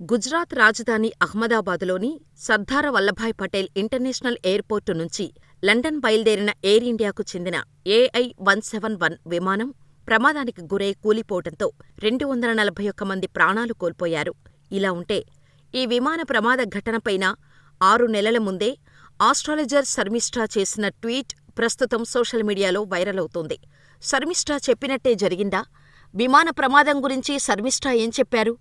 గుజరాత్ రాజధాని అహ్మదాబాదులోని Sardar Vallabhbhai Patel international airport నుంచి లండన్ బయలుదేరిన ఎయిర్ ఇండియాకు చెందిన ఏఐ వన్ సెవెన్ వన్ విమానం ప్రమాదానికి గురై కూలిపోవటంతో రెండు వందల నలభై ఒక్క మంది ప్రాణాలు కోల్పోయారు. ఇలా ఉంటే, ఈ విమాన ప్రమాద ఘటనపైన ఆరు నెలల ముందే ఆస్ట్రాలజర్ శర్మిష్ఠా చేసిన ట్వీట్ ప్రస్తుతం సోషల్ మీడియాలో వైరల్ అవుతోంది. శర్మిష్ఠా చెప్పినట్టే జరిగిందా? విమాన ప్రమాదం గురించి శర్మిష్ఠా ఏం చెప్పారు?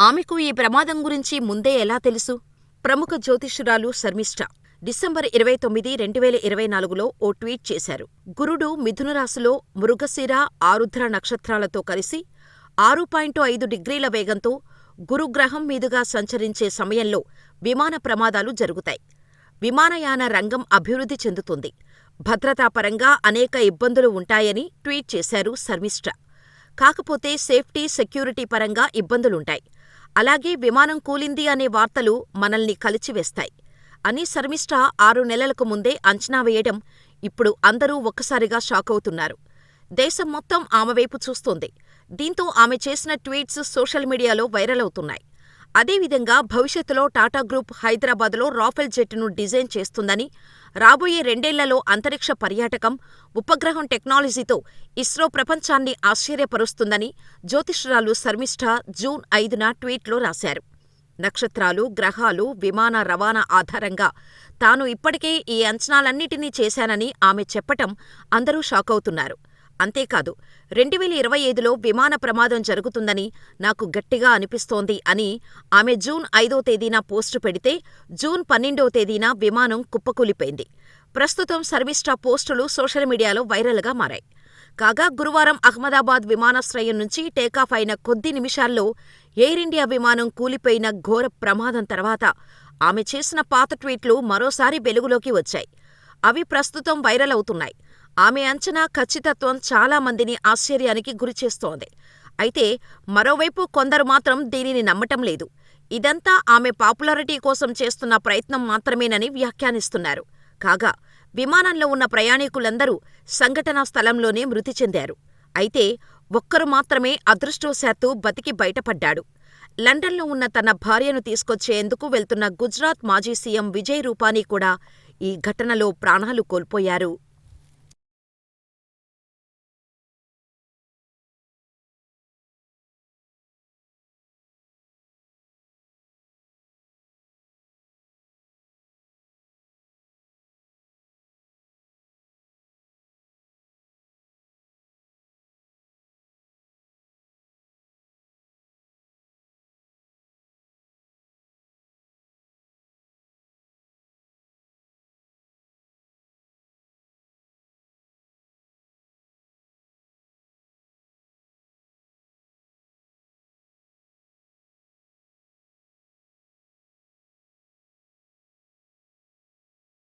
ఆమెకు ఈ ప్రమాదం గురించి ముందే ఎలా తెలుసు? ప్రముఖ జ్యోతిష్యురాలు శర్మిష్ఠ డిసెంబర్ ఇరవై తొమ్మిది, రెండువేల ఇరవై నాలుగులో ఓ ట్వీట్ చేశారు. గురుడు మిథునరాశిలో మృగశిర, ఆరుద్ర నక్షత్రాలతో కలిసి ఆరు పాయింట్ ఐదు డిగ్రీల వేగంతో గురుగ్రహం మీదుగా సంచరించే సమయంలో విమాన ప్రమాదాలు జరుగుతాయి. విమానయాన రంగం అభివృద్ధి చెందుతుంది. భద్రతాపరంగా అనేక ఇబ్బందులు ఉంటాయని ట్వీట్ చేశారు శర్మిష్ఠ. కాకపోతే సేఫ్టీ, సెక్యూరిటీ పరంగా ఇబ్బందులుంటాయి. అలాగే విమానం కూలింది అనే వార్తలు మనల్ని కలిచివేస్తాయి అని శర్మిష్ఠ ఆరు నెలలకు ముందే అంచనా వేయడం ఇప్పుడు అందరూ ఒక్కసారిగా షాకవుతున్నారు. దేశం మొత్తం ఆమె వైపు చూస్తోంది. దీంతో ఆమె చేసిన ట్వీట్స్ సోషల్ మీడియాలో వైరల్ అవుతున్నాయి. అదేవిధంగా భవిష్యత్తులో టాటా గ్రూప్ హైదరాబాద్లో రాఫెల్ జెట్టును డిజైన్ చేస్తుందని, రాబోయే రెండేళ్ళలో అంతరిక్ష పర్యాటకం, ఉపగ్రహం టెక్నాలజీతో ఇస్రో ప్రపంచాన్ని ఆశ్చర్యపరుస్తుందని జ్యోతిష్యురాలు శర్మిష్ఠ జూన్ ఐదున ట్వీట్లో రాశారు. నక్షత్రాలు, గ్రహాలు, విమాన రవాణా ఆధారంగా తాను ఇప్పటికే ఈ అంచనాలన్నిటినీ చేశానని ఆమె చెప్పటం అందరూ షాకవుతున్నారు. అంతేకాదు, రెండువేల ఇరవై ఐదులో విమాన ప్రమాదం జరుగుతుందని నాకు గట్టిగా అనిపిస్తోంది అని ఆమె జూన్ ఐదో తేదీన పోస్టు పెడితే, జూన్ పన్నెండో తేదీన విమానం కుప్పకూలిపోయింది. ప్రస్తుతం శర్మిష్ఠ పోస్టులు సోషల్ మీడియాలో వైరల్గా మారాయి. కాగా గురువారం అహ్మదాబాద్ విమానాశ్రయం నుంచి టేకాఫ్ అయిన కొద్ది నిమిషాల్లో ఎయిర్ ఇండియా విమానం కూలిపోయిన ఘోర ప్రమాదం తర్వాత ఆమె చేసిన పాత ట్వీట్లు మరోసారి వెలుగులోకి వచ్చాయి. అవి ప్రస్తుతం వైరల్ అవుతున్నాయి. ఆమె అంచనా ఖచ్చితత్వం చాలా మందిని ఆశ్చర్యానికి గురిచేస్తోంది. అయితే మరోవైపు కొందరు మాత్రం దీనిని నమ్మటం లేదు. ఇదంతా ఆమె పాపులారిటీ కోసం చేస్తున్న ప్రయత్నం మాత్రమేనని వ్యాఖ్యానిస్తున్నారు. కాగా విమానంలో ఉన్న ప్రయాణికులందరూ సంఘటనా స్థలంలోనే మృతి చెందారు. అయితే ఒక్కరు మాత్రమే అదృష్టవశాత్తు బతికి బయటపడ్డాడు. లండన్లో ఉన్న తన భార్యను తీసుకొచ్చేందుకు వెళ్తున్న గుజరాత్ మాజీ సీఎం విజయ్ రూపానీ కూడా ఈ ఘటనలో ప్రాణాలు కోల్పోయారు.